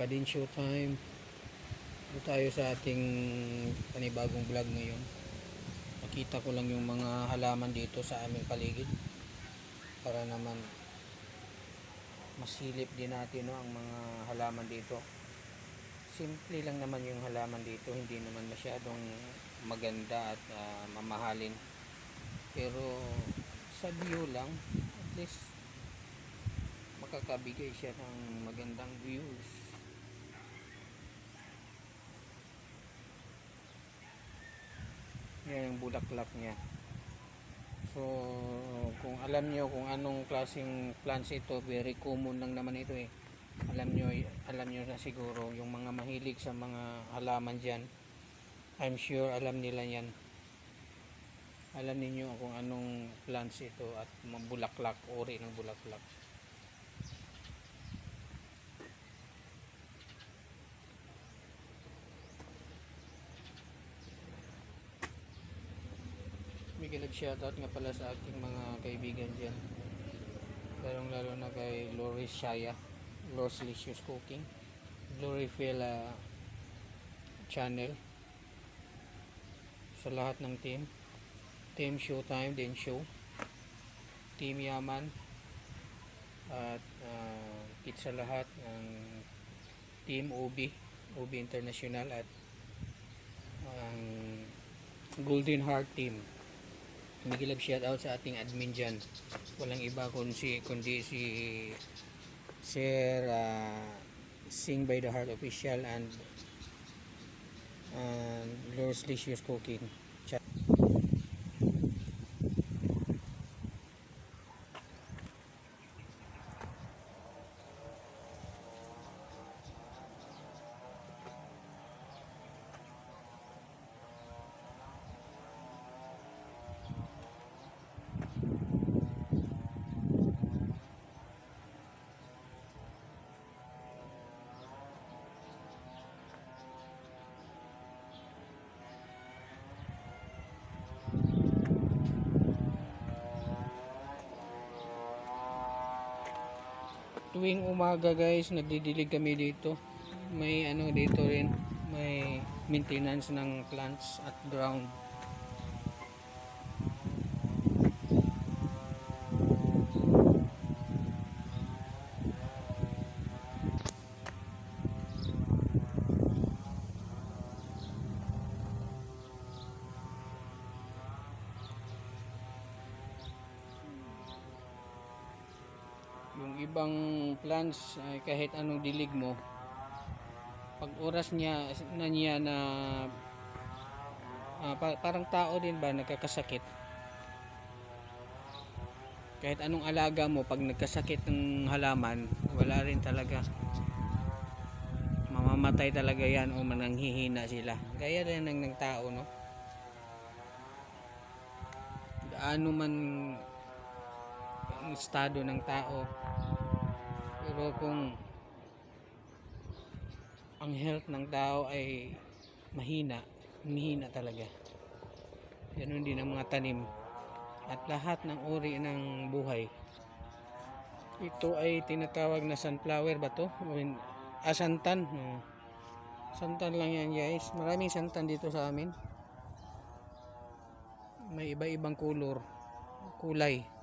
mga kadin showtime Ito tayo sa ating panibagong vlog ngayon? Nakita ko lang yung mga halaman dito sa aming paligid. Para naman masilip din natin no, ang mga halaman dito. Simple lang naman yung halaman dito. Hindi naman masyadong maganda at ah, mamahalin. Pero sa view lang at least makakabigay siya ng magandang views yan yung bulaklak niya. So kung alam nyo kung anong klaseng plants ito very common lang naman ito eh. Alam nyo alam nyo na siguro yung mga mahilig sa mga halaman dyan. I'm sure alam nila yan. Alam ninyo kung anong plants ito at bulaklak uri ng bulaklak Bigyan nag shoutout nga pala sa aking mga kaibigan dyan. Lalong lalo na kay Loris Shaya Loris Licious Cooking Glory Fela channel. Sa lahat ng team. Team Showtime din show. Team Yaman. At uh, higit sa lahat ng team OB OB International at ang Golden Heart team Magilab shout out sa ating admin dyan. Walang iba kundi, kundi si Sir uh, Sing by the Heart Official and and Lord's Licious Cooking. Tuwing umaga guys, nagdidilig kami dito. May ano dito rin, may maintenance ng plants at ground. yung ibang plants ay kahit anong dilig mo pag oras niya na niya na pa- parang tao din ba nagkakasakit? Kahit anong alaga mo pag nagkasakit ng halaman wala rin talaga. Mamamatay talaga yan o mananghihina sila. Gaya rin ng, ng tao no? Gaano man ang estado ng tao pero kung ang health ng tao ay mahina mahina talaga. Ganun din ang mga tanim. At lahat ng uri ng buhay. Ito ay tinatawag na sunflower ba to? O hin- ah, santan. Santan lang yan guys. Maraming santan dito sa amin. May iba-ibang kulor. Kulay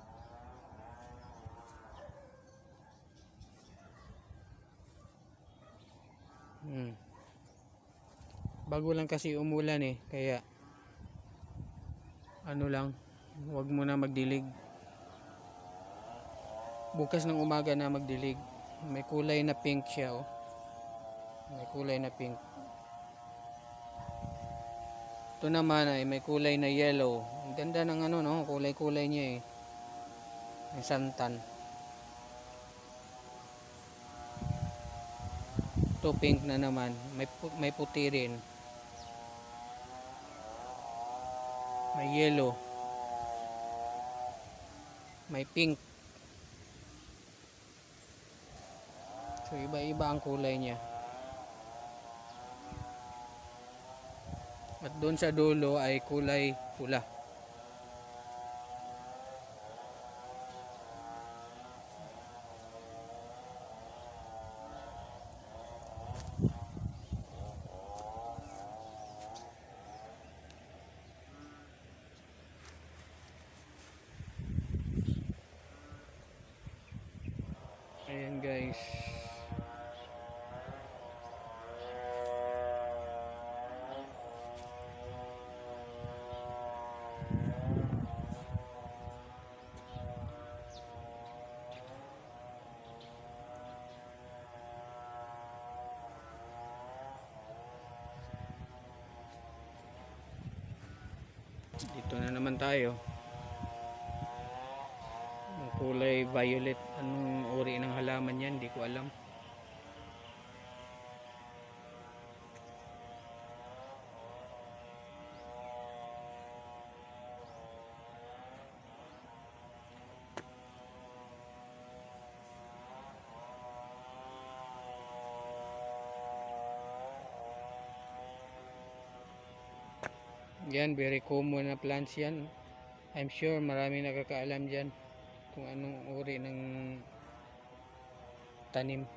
Hmm. Bago lang kasi umulan eh, kaya ano lang, wag mo na magdilig. Bukas ng umaga na magdilig. May kulay na pink siya oh. May kulay na pink. Ito naman ay may kulay na yellow. Ang ganda ng ano no, kulay-kulay niya eh. May santan. Ito pink na naman. May, may puti rin. May yellow. May pink. So iba-iba ang kulay niya. At doon sa dulo ay kulay pula. Ayan guys. Dito na naman tayo. Ang kulay violet. Anong uri ng halaman yan? Hindi ko alam. Yan, very common na plants yan. I'm sure maraming nakakaalam dyan kung anong uri ng tanim.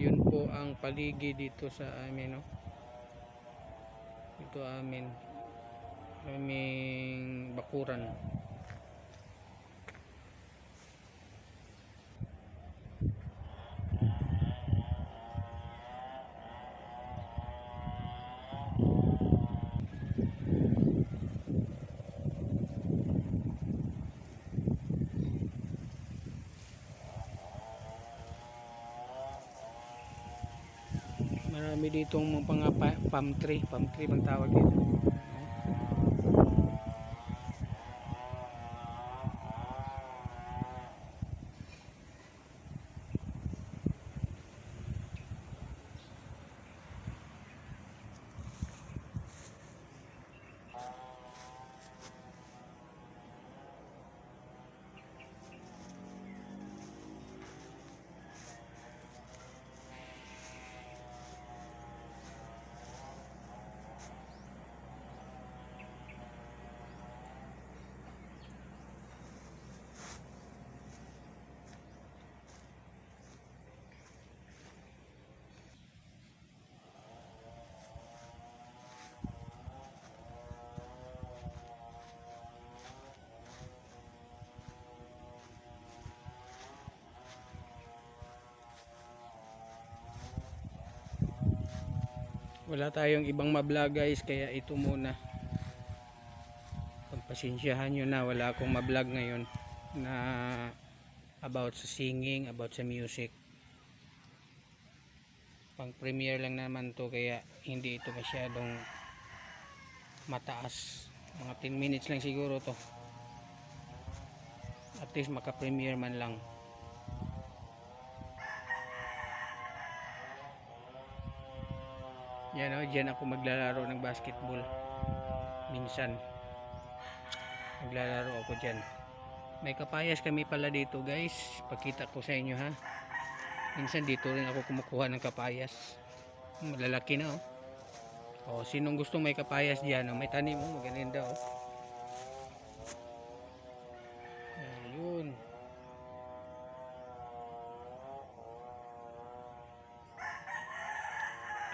Yun po ang paligid dito sa amin, no? Ito amin aming bakuran. Marami ditong mga pa- palm tree. Palm tree bang tawag dito wala tayong ibang mablog guys kaya ito muna. Pagpasensyahan nyo na wala akong mablog ngayon na about sa singing about sa music. Pang premiere lang naman to kaya hindi ito masyadong mataas. Mga 10 minutes lang siguro to. At least maka premiere man lang Yan o, dyan ako maglalaro ng basketball. Minsan. Maglalaro ako dyan. May kapayas kami pala dito guys. Pakita ko sa inyo ha. Minsan dito rin ako kumukuha ng kapayas. Malalaki na oh. O, sinong gustong may kapayas dyan? Oh, may tanim mo, maganda oh.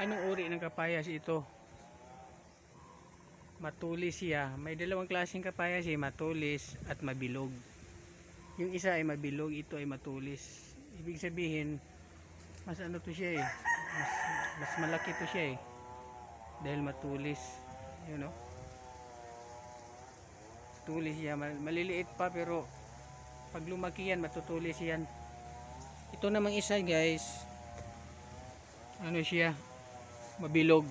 Anong uri ng kapayas ito? Matulis siya. May dalawang klaseng kapayas eh, matulis at mabilog. Yung isa ay mabilog, ito ay matulis. Ibig sabihin, mas ano to siya eh. Mas, mas malaki to siya eh. Dahil matulis. Yun know? Tulis siya. Mal- Maliliit pa pero pag lumaki yan, matutulis yan. Ito namang isa guys. Ano siya? Mabilog.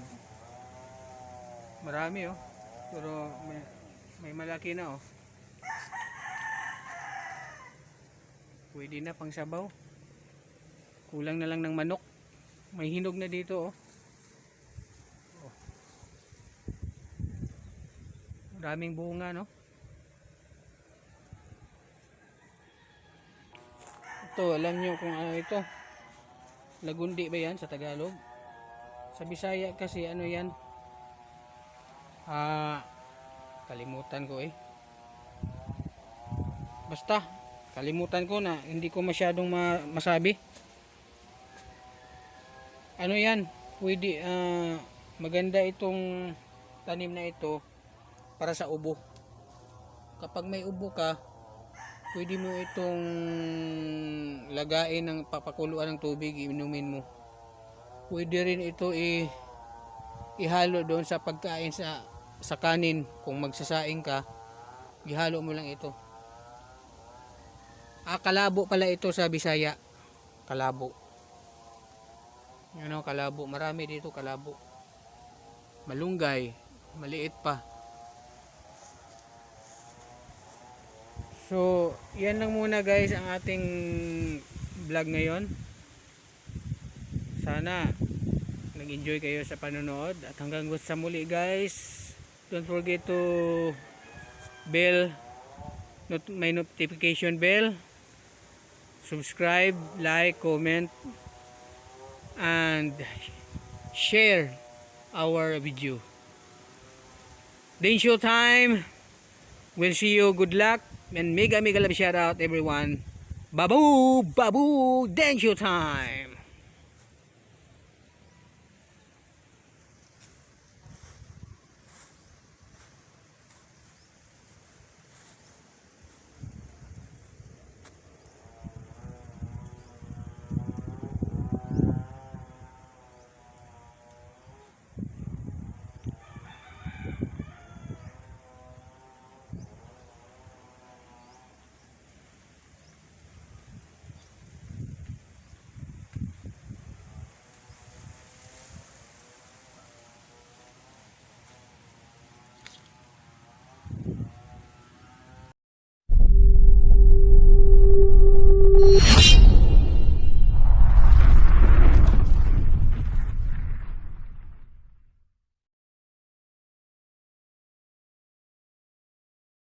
Marami oh. Pero may, may malaki na oh. Pwede na pang sabaw. Kulang na lang ng manok. May hinog na dito oh, oh. maraming bunga no? Ito alam nyo kung ano ito. Lagundi ba yan sa Tagalog Sa Bisaya kasi ano yan? Ah, kalimutan ko eh. Basta, kalimutan ko na hindi ko masyadong ma- masabi. Ano yan? Pwede, ah, maganda itong tanim na ito para sa ubo. Kapag may ubo ka, pwede mo itong lagain ng papakuluan ng tubig, inumin mo. Pwede rin ito i ihalo doon sa pagkain sa sa kanin kung magsasaing ka, ihalo mo lang ito. Ah, kalabo pala ito sa Bisaya. Kalabo. Ano, kalabo. Marami dito kalabo. Malunggay. Maliit pa. So, yan lang muna guys ang ating vlog ngayon. Sana nag-enjoy kayo sa panonood at hanggang sa muli guys. Don't forget to bell not my notification bell. Subscribe, like, comment and share our video. Then show time. We'll see you. Good luck and mega mega love shout out everyone. Babu, babu, then show time.